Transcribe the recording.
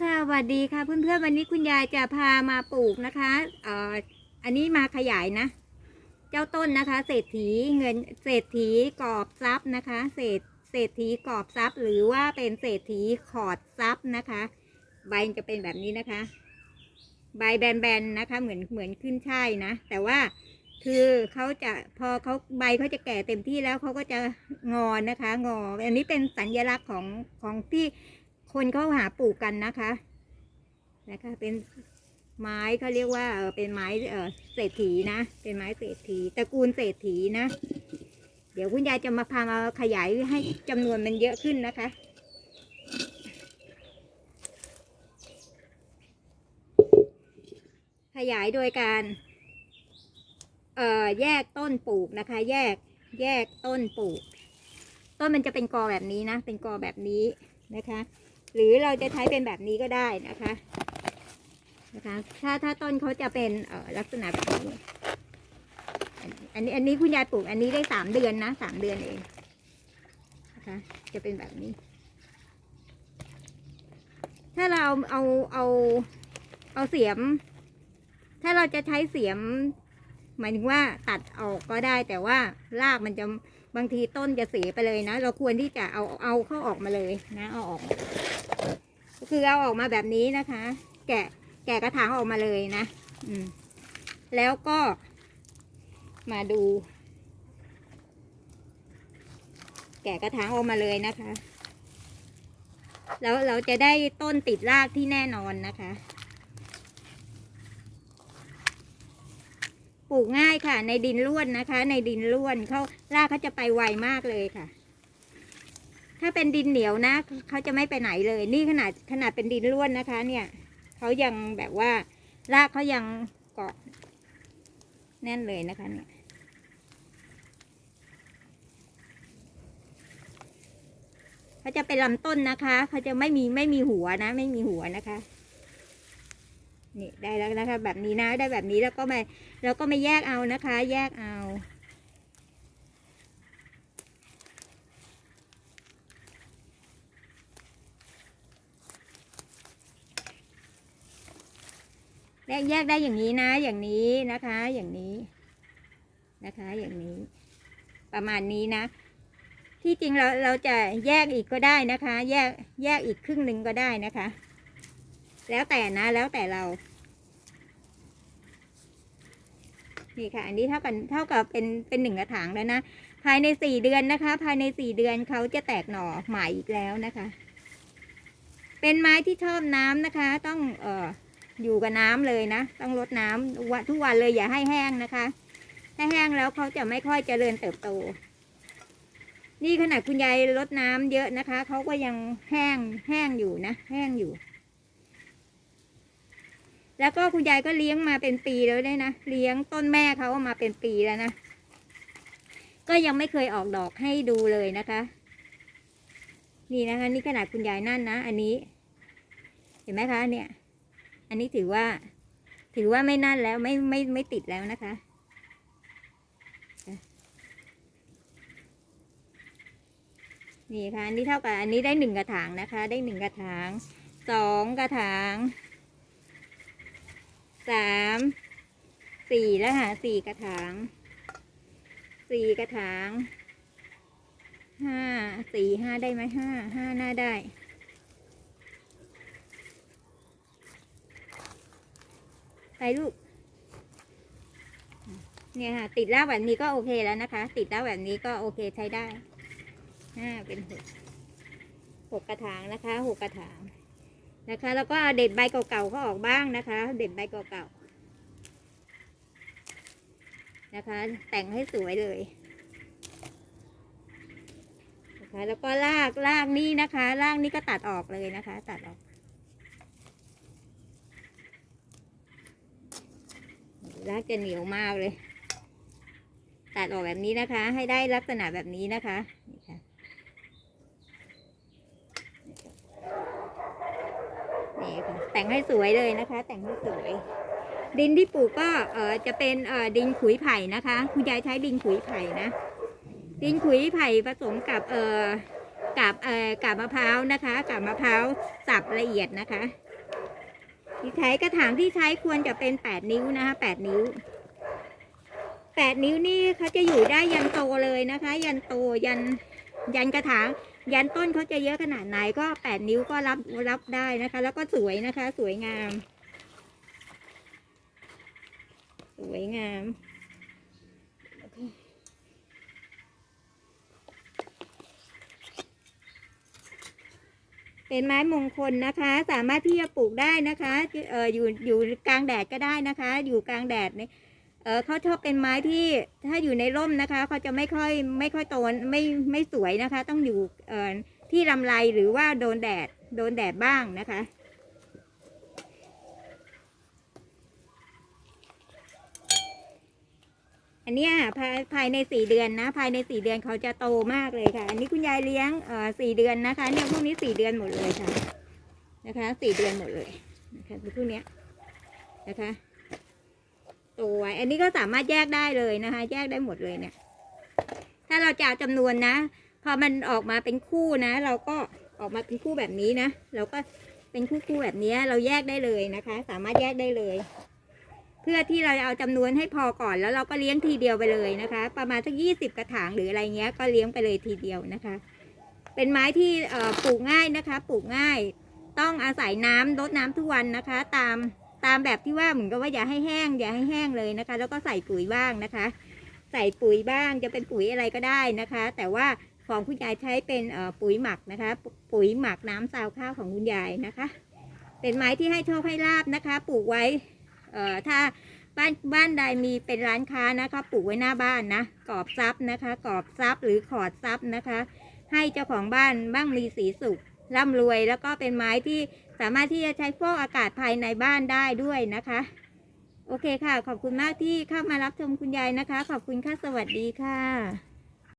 สวัสดีค่ะเพื่อนๆวันนี้คุณยายจะพามาปลูกนะคะเอ่ออันนี้มาขยายนะ เจ้าต้นนะคะ เศรษฐีเงินเศรษฐีกอบทรัพย์นะคะ เศรษเศรษฐีกอบทรัพย์ หรือว่าเป็นเศรษฐีขอดทรัพย์นะคะ ใบจะเป็นแบบนี้นะคะ ใบแบนๆนะคะ เหมือนเหมือนขึ้นช่ายนะ แต่ว่าคือเขาจะพอเขาใบเขาจะแก่เต็มที่แล้วเขาก็จะงอนะคะ งอ อันนี้เป็นสัญลักษณ์ของของที่ คนเขาหาปลูกกันนะคะนะคะเป็นไม้เขาเรียกว่าเป็นไม้เออเศรษฐีนะ เป็นไม้เศรษฐีตระกูลเศรษฐีนะ เดี๋ยวคุณยายจะมาพามาขยายให้จำนวนมันเยอะขึ้นนะคะขยายโดยการเอ่อแยกต้นปลูกนะคะ แยกแยกต้นปลูก ต้นมันจะเป็นกอแบบนี้นะ เป็นกอแบบนี้นะคะ หรือเราจะใช้เป็นแบบนี้ก็ได้นะคะนะคะถ้าถ้าต้นเขาจะเป็นเอ่อลักษณะแบบนี้อันนี้อันนี้คุณยายปลูกอันนี้ได้สามเดือนนะสามเดือนเองนะคะจะเป็นแบบนี้ ถ้าเราเอาเอาเอาเสียม ถ้าเราจะใช้เสียมหมายถึงว่าตัดออกก็ได้แต่ว่ารากมันจะบางทีต้นจะเสียไปเลยนะ เราควรที่จะเอาเอาเข้าออกมาเลยนะเอาออก ก็คือเอาออกมาแบบนี้นะคะ แกะแกะกระถางออกมาเลยนะ อืม แล้วก็ มาดู แกะกระถางออกมาเลยนะคะ แล้วเราจะได้ต้นติดรากที่แน่นอนนะคะ ปลูกง่ายค่ะ ในดินร่วนนะคะ ในดินร่วนเขารากเขาจะไปไวมากเลยค่ะ ถ้าเป็นดินเหนียวนะเขาจะไม่ไปไหนเลย นี่ขนาดขนาดเป็นดินร่วนนะคะ เนี่ยเขายังแบบว่ารากเขายังเกาะแน่นเลยนะคะเนี่ยเขาจะเป็นลำต้นนะคะเขาจะไม่มีไม่มีหัวนะ ไม่มีหัวนะคะนี่ได้แล้วนะคะ แบบนี้นะได้แบบนี้แล้วก็มาแล้วก็มาแยกเอานะคะ แยกเอา แยกแยกได้อย่างนี้นะ อย่างนี้นะคะ อย่างนี้นะคะ อย่างนี้ ประมาณนี้นะ ที่จริงเราเราจะแยกอีกก็ได้นะคะ แยกแยกอีกครึ่งหนึ่งก็ได้นะคะ แล้วแต่นะ แล้วแต่เรา นี่ค่ะ อันนี้เท่ากันเท่ากับเป็นเป็นหนึ่งกระถางแล้วนะ ภายในสี่เดือนนะคะ ภายในสี่เดือนเขาจะแตกหน่อใหม่อีกแล้วนะคะ เป็นไม้ที่ชอบน้ำนะคะ ต้องเอ่อ อยู่กับน้ำเลยนะ ต้องรดน้ำวันทุกวันเลยอย่าให้แห้งนะคะ ถ้าแห้งแล้วเขาจะไม่ค่อยเจริญเติบโต นี่ขนาดคุณยายรดน้ำเยอะนะคะ เขาก็ยังแห้งแห้งอยู่นะ แห้งอยู่ แล้วก็คุณยายก็เลี้ยงมาเป็นปีแล้วด้วยนะ เลี้ยงต้นแม่เขามาเป็นปีแล้วนะ ก็ยังไม่เคยออกดอกให้ดูเลยนะคะ นี่นะคะ นี่ขนาดคุณยายนั่นนะ อันนี้ เห็นไหมคะเนี่ย อันนี้ถือว่า ถือว่าไม่นั่นแล้วไม่ไม่ไม่ติดแล้วนะคะ นี่ค่ะ อันนี้เท่ากับอันนี้ได้หนึ่งกระถางนะคะ ได้หนึ่งกระถางสองกระถางสามสี่แล้วค่ะสี่กระถางสี่กระถางห้าสี่ห้าได้ไหมห้าห้าหน้าได้ ไปลูก เนี่ยค่ะ ติดแล้วแบบนี้ก็โอเคแล้วนะคะ ติดแล้วแบบนี้ก็โอเคใช้ได้ห้าเป็นหกหกกระถางนะคะหกกระถางนะคะ แล้วก็เด็ดใบเก่าๆเขาออกบ้างนะคะ เด็ดใบเก่าๆนะคะ แต่งให้สวยเลยนะคะ แล้วก็ลากลากนี่นะคะลากนี่ก็ตัดออกเลยนะคะ ตัดออก ลากจะเหนียวมากเลย ตัดออกแบบนี้นะคะ ให้ได้ลักษณะแบบนี้นะคะนี่ค่ะนี่ค่ะ แต่งให้สวยเลยนะคะ แต่งให้สวย ดินที่ปลูกก็เออจะเป็นเออดินขุยไผ่นะคะ คุณยายใช้ดินขุยไผ่นะ ดินขุยไผ่ผสมกับเออกับเออกับมะพร้าวนะคะกับมะพร้าวสับละเอียดนะคะ ที่ใช้กระถางที่ใช้ควรจะเป็นแปดนิ้วนะคะแปดนิ้วแปดนิ้วนี่เขาจะอยู่ได้ยันโตเลยนะคะ ยันโตยันยันกระถางยันต้นเขาจะเยอะขนาดไหนก็แปดนิ้วก็รับรับได้นะคะ แล้วก็สวยนะคะ สวยงาม สวยงาม เป็นไม้มงคลนะคะ สามารถที่จะปลูกได้นะคะเอออยู่อยู่กลางแดดก็ได้นะคะ อยู่กลางแดดเนี่ยเออเขาชอบเป็นไม้ที่ถ้าอยู่ในร่มนะคะเขาจะไม่ค่อยไม่ค่อยโตไม่ไม่สวยนะคะ ต้องอยู่เออที่ลำไรหรือว่าโดนแดดโดนแดดบ้างนะคะ อันเนี้ยภายภายในสี่เดือนนะ ภายในสี่เดือนเขาจะโตมากเลยค่ะ อันนี้คุณยายเลี้ยงเอ่อสี่เดือนนะคะ เนี่ยพวกนี้สี่เดือนหมดเลยค่ะนะคะสี่เดือนหมดเลยนะคะพวกเนี้ยนะคะโตไว้อันนี้ก็สามารถแยกได้เลยนะคะ แยกได้หมดเลยเนี่ย ถ้าเราจะเอาจำนวนนะ พอมันออกมาเป็นคู่นะ เราก็ออกมาเป็นคู่แบบนี้นะ เราก็เป็นคู่คู่แบบนี้เราแยกได้เลยนะคะ สามารถแยกได้เลย เพื่อที่เราจะเอาจำนวนให้พอก่อน แล้วเราก็เลี้ยงทีเดียวไปเลยนะคะ ประมาณสักยี่สิบกระถางหรืออะไรเงี้ย ก็เลี้ยงไปเลยทีเดียวนะคะ เป็นไม้ที่ปลูกง่ายนะคะ ปลูกง่าย ต้องอาศัยน้ำรดน้ำทุกวันนะคะ ตามตามแบบที่ว่าเหมือนกับว่าอย่าให้แห้ง อย่าให้แห้งเลยนะคะ แล้วก็ใส่ปุ๋ยบ้างนะคะ ใส่ปุ๋ยบ้างจะเป็นปุ๋ยอะไรก็ได้นะคะ แต่ว่าของคุณยายใช้เป็นปุ๋ยหมักนะคะ ปุ๋ยหมักน้ำซาวข้าวของคุณยายนะคะ เป็นไม้ที่ให้โชคให้ลาบนะคะ ปลูกไว้ เอ่อถ้าบ้านบ้านใดมีเป็นร้านค้านะคะปลูกไว้หน้าบ้านนะกรอบซับนะคะกรอบซับหรือขอดซับนะคะ ให้เจ้าของบ้านบ้างมีสีสุขร่ำรวย แล้วก็เป็นไม้ที่สามารถที่จะใช้ฟอกอากาศภายในบ้านได้ด้วยนะคะ โอเคค่ะ ขอบคุณมากที่เข้ามารับชมคุณยายนะคะ ขอบคุณค่ะสวัสดีค่ะ